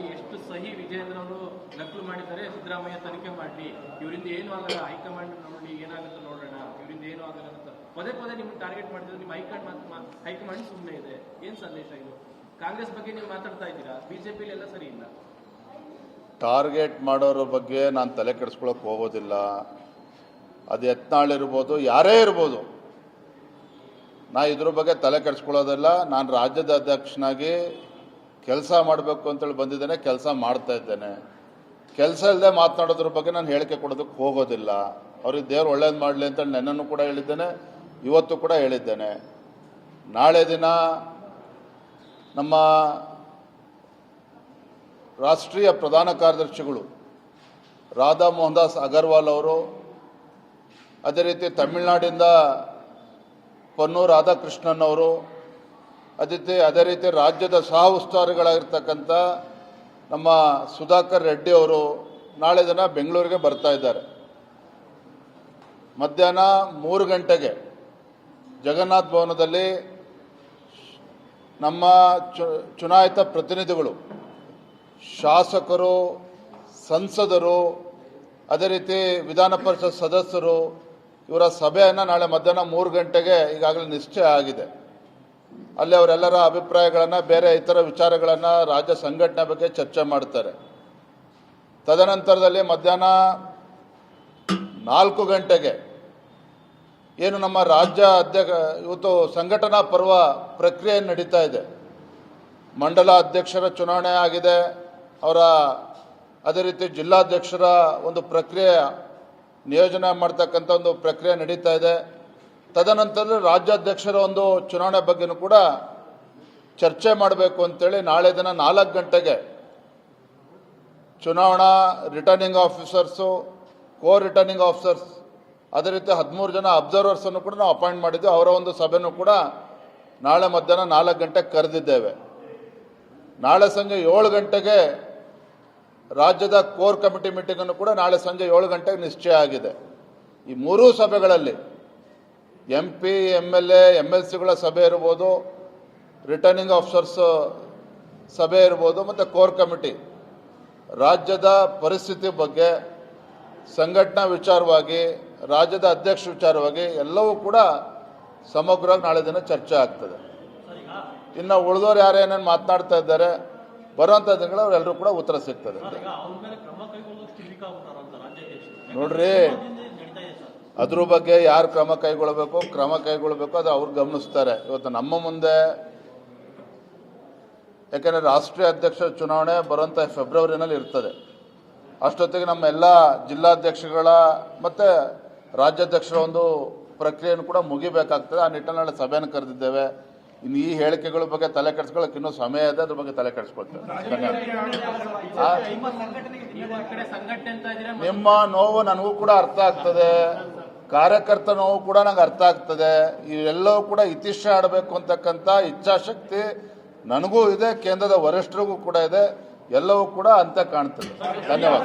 ಅಲ್ಲಿ ಎಷ್ಟು ಸಹಿ ವಿಜಯೇಂದ್ರ ಅವರು ನಕಲು ಮಾಡಿದ್ದಾರೆ, ಸಿದ್ದರಾಮಯ್ಯ ತನಿಖೆ ಮಾಡಲಿ. ಇವರಿಂದ ಏನು ಆಗಲ್ಲ, ಹೈಕಮಾಂಡ್ ನೋಡಿ ಏನಾಗುತ್ತೆ ನೋಡೋಣ. ಇವರಿಂದ ಏನು ಆಗಲ್ಲ ಅಂತ. ಪದೇ ಪದೇ ನಿಮ್ಗೆ ಟಾರ್ಗೆಟ್ ಮಾಡ್ತಿದ್ರೆ ನಿಮ್ಮ ಹೈಕಮಾಂಡ್ ಹೈಕಮಾಂಡ್ ಸುಮ್ಮನೆ ಇದೆ. ಏನು ಸಂದೇಶ ಇದು? ಕಾಂಗ್ರೆಸ್ ಬಗ್ಗೆ ನೀವು ಮಾತಾಡ್ತಾ ಇದ್ದೀರಾ? ಬಿಜೆಪಿಲಿ ಎಲ್ಲ ಸರಿ ಇಲ್ಲ. ಟಾರ್ಗೆಟ್ ಮಾಡೋರ ಬಗ್ಗೆ ನಾನು ತಲೆ ಕೆಡಿಸ್ಕೊಳಕ್ಕೆ ಹೋಗೋದಿಲ್ಲ. ಅದು ಎತ್ನಾಳ್ ಇರ್ಬೋದು, ಯಾರೇ ಇರ್ಬೋದು. ನಾ ಇದ್ರ ಬಗ್ಗೆ ತಲೆ ಕೆಡಿಸ್ಕೊಳ್ಳೋದಿಲ್ಲ. ನಾನು ರಾಜ್ಯದ ಅಧ್ಯಕ್ಷನಾಗಿ ಕೆಲಸ ಮಾಡಬೇಕು ಅಂತೇಳಿ ಬಂದಿದ್ದೇನೆ, ಕೆಲಸ ಮಾಡ್ತಾ ಇದ್ದೇನೆ. ಕೆಲಸ ಇಲ್ಲದೆ ಮಾತನಾಡೋದ್ರ ಬಗ್ಗೆ ನಾನು ಹೇಳಿಕೆ ಕೊಡೋದಕ್ಕೆ ಹೋಗೋದಿಲ್ಲ. ಅವ್ರಿಗೆ ದೇವ್ರು ಒಳ್ಳೇದು ಮಾಡಲಿ ಅಂತೇಳಿ ನೆನ್ನನ್ನು ಕೂಡ ಹೇಳಿದ್ದೇನೆ, ಇವತ್ತು ಕೂಡ ಹೇಳಿದ್ದೇನೆ. ನಾಳೆ ದಿನ ನಮ್ಮ ರಾಷ್ಟ್ರೀಯ ಪ್ರಧಾನ ಕಾರ್ಯದರ್ಶಿಗಳು ರಾಧಾ ಮೋಹನ್ ದಾಸ್ ಅಗರ್ವಾಲ್ ಅವರು, ಅದೇ ರೀತಿ ತಮಿಳುನಾಡಿಂದ ಪನ್ನೂರ್ ರಾಧಾಕೃಷ್ಣನ್ ಅವರು ಅದೇ ಅದೇ ರೀತಿ ರಾಜ್ಯದ ಸಹ ಉಸ್ತುವಾರಿಗಳಾಗಿರ್ತಕ್ಕಂಥ ನಮ್ಮ ಸುಧಾಕರ್ ರೆಡ್ಡಿ ಅವರು ನಾಳೆ ದಿನ ಬೆಂಗಳೂರಿಗೆ ಬರ್ತಾ ಇದ್ದಾರೆ. ಮಧ್ಯಾಹ್ನ ಮೂರು ಗಂಟೆಗೆ ಜಗನ್ನಾಥ್ ಭವನದಲ್ಲಿ ನಮ್ಮ ಚುನಾಯಿತ ಪ್ರತಿನಿಧಿಗಳು, ಶಾಸಕರು, ಸಂಸದರು, ಅದೇ ರೀತಿ ವಿಧಾನ ಪರಿಷತ್ ಸದಸ್ಯರು ಇವರ ಸಭೆಯನ್ನು ನಾಳೆ ಮಧ್ಯಾಹ್ನ ಮೂರು ಗಂಟೆಗೆ ಈಗಾಗಲೇ ನಿಶ್ಚಯ ಆಗಿದೆ. ಅಲ್ಲಿ ಅವರೆಲ್ಲರ ಅಭಿಪ್ರಾಯಗಳನ್ನು, ಬೇರೆ ಇತರ ವಿಚಾರಗಳನ್ನು ರಾಜ್ಯ ಸಂಘಟನೆ ಬಗ್ಗೆ ಚರ್ಚೆ ಮಾಡ್ತಾರೆ. ತದನಂತರದಲ್ಲಿ ಮಧ್ಯಾಹ್ನ ನಾಲ್ಕು ಗಂಟೆಗೆ ಏನು ನಮ್ಮ ರಾಜ್ಯ ಅಧ್ಯಕ್ಷ, ಇವತ್ತು ಸಂಘಟನಾ ಪರ್ವ ಪ್ರಕ್ರಿಯೆ ನಡೀತಾ ಇದೆ. ಮಂಡಲ ಅಧ್ಯಕ್ಷರ ಚುನಾವಣೆ ಆಗಿದೆ. ಅವರ ಅದೇ ರೀತಿ ಜಿಲ್ಲಾಧ್ಯಕ್ಷರ ಒಂದು ಪ್ರಕ್ರಿಯೆ, ನಿಯೋಜನೆ ಮಾಡ್ತಕ್ಕಂಥ ಒಂದು ಪ್ರಕ್ರಿಯೆ ನಡೀತಾ ಇದೆ. ತದನಂತರ ರಾಜ್ಯಾಧ್ಯಕ್ಷರ ಒಂದು ಚುನಾವಣೆ ಬಗ್ಗೆನೂ ಕೂಡ ಚರ್ಚೆ ಮಾಡಬೇಕು ಅಂತೇಳಿ ನಾಳೆ ದಿನ ನಾಲ್ಕು ಗಂಟೆಗೆ ಚುನಾವಣಾ returning officers co returning officers ಅದೇ ರೀತಿ ಹದಿಮೂರು ಜನ ಅಬ್ಸರ್ವರ್ಸನ್ನು ಕೂಡ ನಾವು ಅಪಾಯಿಂಟ್ ಮಾಡಿದ್ವಿ. ಅವರ ಒಂದು ಸಭೆನೂ ಕೂಡ ನಾಳೆ ಮಧ್ಯಾಹ್ನ ನಾಲ್ಕು ಗಂಟೆಗೆ ಕರೆದಿದ್ದೇವೆ. ನಾಳೆ ಸಂಜೆ ಏಳು ಗಂಟೆಗೆ ರಾಜ್ಯದ ಕೋರ್ ಕಮಿಟಿ ಮೀಟಿಂಗನ್ನು ಕೂಡ ನಾಳೆ ಸಂಜೆ ಏಳು ಗಂಟೆಗೆ ನಿಶ್ಚಯ ಆಗಿದೆ. ಈ ಮೂರೂ ಸಭೆಗಳಲ್ಲಿ M P M L A M L ಸಿಗಳ ಸಭೆ ಇರ್ಬೋದು ರಿಟರ್ನಿಂಗ್ ಆಫೀಸರ್ಸ್ ಸಭೆ ಇರ್ಬೋದು ಮತ್ತು ಕೋರ್ ಕಮಿಟಿ ರಾಜ್ಯದ ಪರಿಸ್ಥಿತಿ ಬಗ್ಗೆ ಸಂಘಟನಾ ವಿಚಾರವಾಗಿ ರಾಜ್ಯದ ಅಧ್ಯಕ್ಷ ವಿಚಾರವಾಗಿ ಎಲ್ಲವೂ ಕೂಡ ಸಮಗ್ರವಾಗಿ ನಾಳೆ ದಿನ ಚರ್ಚೆ ಆಗ್ತದೆ. ಇನ್ನು ಉಳಿದವರು ಯಾರೇನೇನು ಮಾತನಾಡ್ತಾ ಇದ್ದಾರೆ ಬರುವಂಥ ದಿನಗಳು ಅವರೆಲ್ಲರೂ ಕೂಡ ಉತ್ತರ ಸಿಗ್ತದೆ. ನೋಡ್ರಿ ಅದ್ರ ಬಗ್ಗೆ ಯಾರು ಕ್ರಮ ಕೈಗೊಳ್ಳಬೇಕು ಕ್ರಮ ಕೈಗೊಳ್ಳಬೇಕು ಅದು ಅವ್ರು ಗಮನಿಸ್ತಾರೆ. ಇವತ್ತು ನಮ್ಮ ಮುಂದೆ ಯಾಕಂದರೆ ರಾಷ್ಟ್ರೀಯ ಅಧ್ಯಕ್ಷ ಚುನಾವಣೆ ಬರುವಂಥ ಫೆಬ್ರವರಿನಲ್ಲಿ ಇರ್ತದೆ. ಅಷ್ಟೊತ್ತಿಗೆ ನಮ್ಮ ಎಲ್ಲ ಜಿಲ್ಲಾಧ್ಯಕ್ಷಗಳ ಮತ್ತು ರಾಜ್ಯಾಧ್ಯಕ್ಷರ ಒಂದು ಪ್ರಕ್ರಿಯೆಯನ್ನು ಕೂಡ ಮುಗಿಬೇಕಾಗ್ತದೆ. ಆ ನಿಟ್ಟಿನಲ್ಲಿ ಸಭೆಯನ್ನು ಕರೆದಿದ್ದೇವೆ. ಇನ್ನು ಈ ಹೇಳಿಕೆಗಳ ಬಗ್ಗೆ ತಲೆ ಕೆಡಿಸ್ಕೊಳ್ಳೋಕೆ ಇನ್ನೂ ಸಮಯ ಇದೆ ಅದ್ರ ಬಗ್ಗೆ ತಲೆ ಕೆಡಿಸ್ಕೊಳ್ತೇವೆ. ನಿಮ್ಮ ನೋವು ನನಗೂ ಕೂಡ ಅರ್ಥ ಆಗ್ತದೆ. ಕಾರ್ಯಕರ್ತ ನೋವು ಕೂಡ ನನಗೆ ಅರ್ಥ ಆಗ್ತದೆ. ಇವೆಲ್ಲವೂ ಕೂಡ ಇತಿಶ್ಯ ಆಡಬೇಕು ಅಂತಕ್ಕಂಥ ಇಚ್ಛಾಶಕ್ತಿ ನನಗೂ ಇದೆ, ಕೇಂದ್ರದ ವರಿಷ್ಠರಿಗೂ ಕೂಡ ಇದೆ. ಎಲ್ಲವೂ ಕೂಡ ಅಂತ ಕಾಣ್ತದೆ. ಧನ್ಯವಾದ.